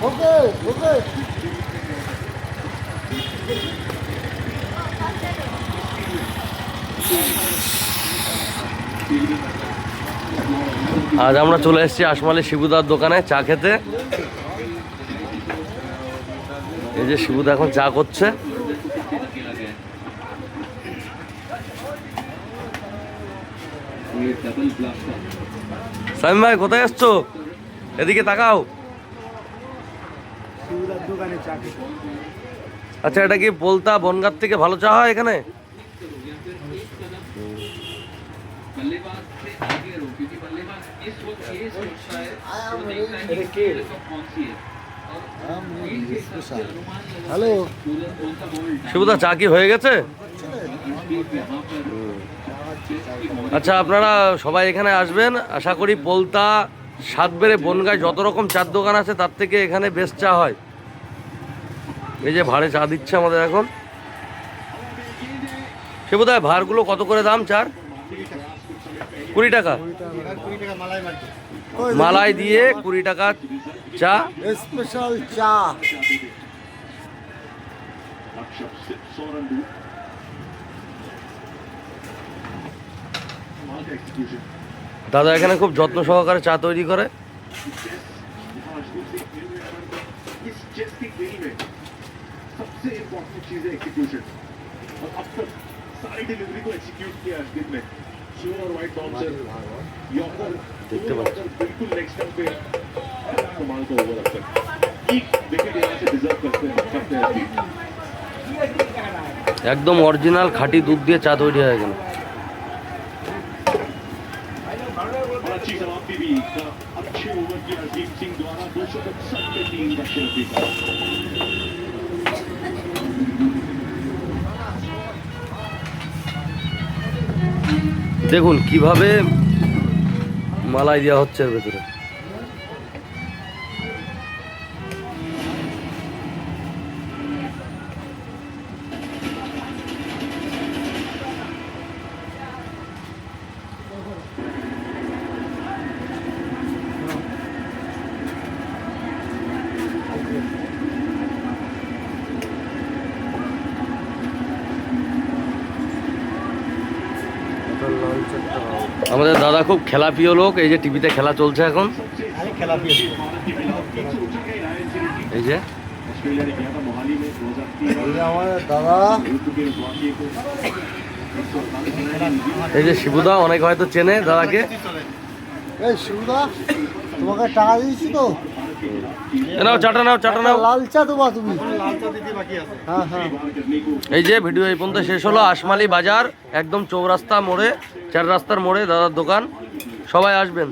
আজ আমরা চলে এসেছি আশমালি শিবুদার দোকানে চা খেতে। এই যে শিবুদা এখন চা করছে। সাইম ভাই, কোথায় আসছো এদিকে তাকাও। আচ্ছা এটা কি বলতা বনগাঁর থেকে ভালো চা হয় এখানে? হ্যালো? শিবুদা চা কি হয়ে গেছে? আচ্ছা আপনারা সবাই এখানে আসবেন। আশা করি পোলতা সাত বেড়ে বনগায় যত রকম চার দোকান আছে তার থেকে এখানে বেশ চা হয়। এই যে ভাড়ে চা দিচ্ছে আমাদের এখন। সে বোধ হয় ভাড়গুলো কত করে দাম চার? কুড়ি টাকা। মালাই দিয়ে কুড়ি টাকা চা। স্পেশাল চা। দাদা এখানে খুব যত্ন সহকারে চা তৈরি করে। একদম অরিজিনাল খাঁটি দুধ দিয়ে চা তৈরি হয় এখানে। और अच्छी समाप्ति भी का अच्छे ओवर किया हरदीप सिंह द्वारा दो सौ इकसठ पे तीन दक्षिण अफ्रीका দেখুন কিভাবে মালাই দেওয়া হচ্ছে এর ভেতরে আমাদের দাদা খুব খেলা প্রিয় লোক এই যে টিভিতে খেলা চলছে এখন। এই যে। এই যে শিবুদা অনেক হয়তো চেনে দাদাকে। শিবুদা তোমাকে টাকা দিয়েছি তো? নাও চাটা নাও চাটা নাও। লাল চা দেবা তুমি। হ্যাঁ হ্যাঁ। এই যে ভিডিও এই পর্যন্ত শেষ হলো আশমালি বাজার একদম চৌরাস্তা মোড়ে চার রাস্তার মোড়ে দাদার দোকান। সবাই আসবেন।